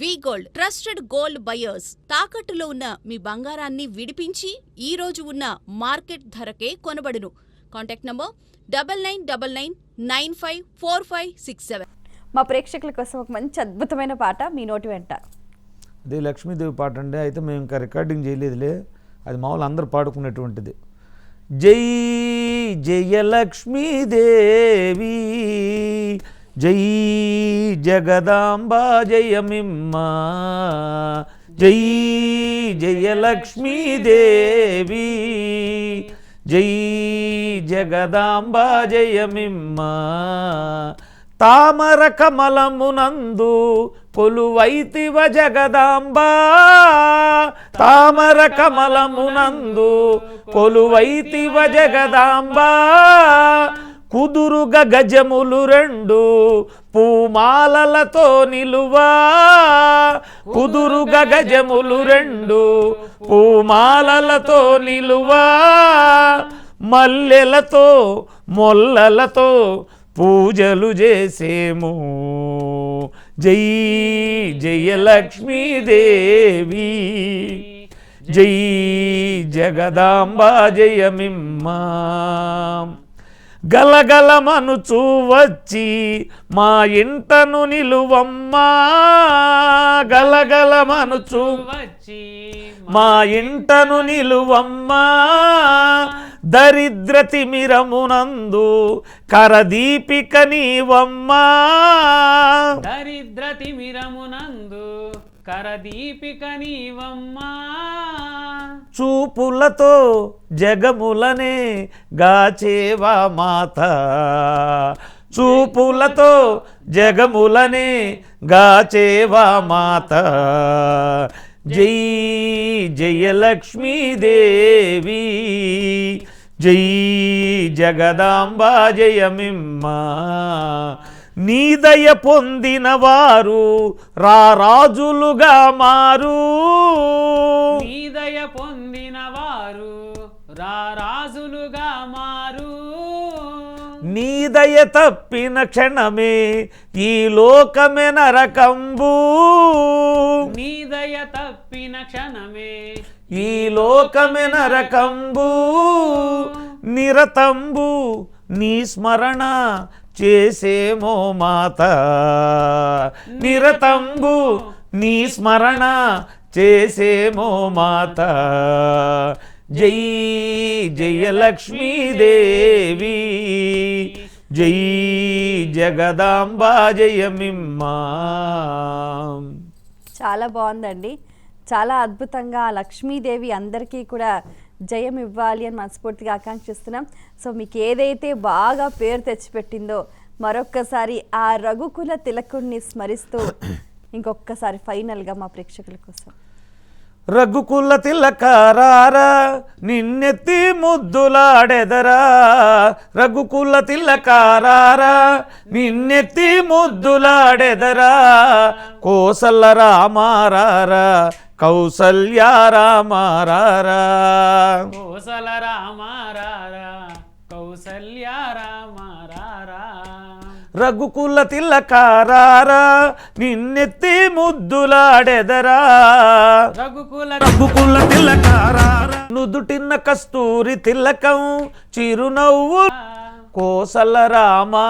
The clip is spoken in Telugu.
V gold trusted gold buyers తాకట్టులో ఉన్న మీ బంగారాన్ని విడిపించి ఈ రోజు ఉన్న మార్కెట్ ధరకే కొనబడును. Contact number double nine double nine nine five four five six seven మా ప్రేక్షకుల కోసం ఒక మంచి అద్భుతమైన పాట మీ నోటి వెంట. అదే లక్ష్మీదేవి పాట అండి అయితే మేము ఇంకా రికార్డింగ్ చేయలేదులే. అది మామూలు అందరూ పాడుకునేటువంటిది. జై జయ లక్ష్మీదేవి జై జగదాంబ జయమిమ్మ. జై జయలక్ష్మీదేవి. జై జగదాంబ జయమిమ్మ. తామర కమలమునందు కొలువైతివ జగదాంబా. తామర కమలమునందు కొలువైతివ జగదాంబా. కుదురుగ గజములు రెండు పూమాలలతో నిలువా. కుదురుగ గజములు రెండు పూమాలలతో నిలువా. మల్లెలతో మొల్లలతో పూజలు చేసేము. జై జయ లక్ష్మీదేవి. జై జగదాంబ జయమిమ్మ. గలగలమనుచూ వచ్చి మా ఇంటను నిలువమ్మా. గలగలమనుచూ వచ్చి మా ఇంటను నిలువమ్మా. దరిద్ర తిమిరమునందు కరదీపిక నీవమ్మా. దరిద్ర తిమిరమునందు కరదీపిక నీవమ్మా చూపులతో జగములనే గాచేవా మాత. చూపులతో జగములనే గాచేవా మాత. జై జయలక్ష్మీదేవి. జై జగదాంబా జయమిమ్మా. నీదయ పొందిన వారు రారాజులుగా మారు. నీదయ పొందిన వారు రారాజులుగా మారు. నీదయ తప్పిన క్షణమే ఈ లోకమే నరకంబు. నీదయ తప్పిన క్షణమే ఈ లోకమే నరకంబు. నిరతంబు నీ స్మరణ చేసేమో మాత? నిరతంబు నీ స్మరణ చేసేమో మాత? జై జయలక్ష్మీదేవి జై జగదాంబా జయమిమ్మా చాలా బాగుందండి. చాలా అద్భుతంగా లక్ష్మీదేవి అందరికీ కూడా జయం ఇవ్వాలి అని మనస్ఫూర్తిగా ఆకాంక్షిస్తున్నాం. సో మీకు ఏదైతే బాగా పేరు తెచ్చిపెట్టిందో మరొక్కసారి ఆ రఘుకుల తిలకుణ్ణి స్మరిస్తూ ఇంకొకసారి ఫైనల్గా మా ప్రేక్షకుల కోసం. రఘుకుల తిలకారారా నిన్నెత్తి ముద్దులాడెదరా. రఘుకుల తిలకారారా నిన్నెత్తి ముద్దులాడెదరా. కోసల రామారారా కౌసల్య రామారారా. కోసల రామారారా కౌసల్య రామారారా. రఘుకుల తిలకారారా నిన్నెత్తి ముద్దులాడెదరా. రఘుకుల రఘుకుల తిలకారారా నుదుటిన్న కస్తూరి తిలకం చిరునవ్వు కోసల రామ.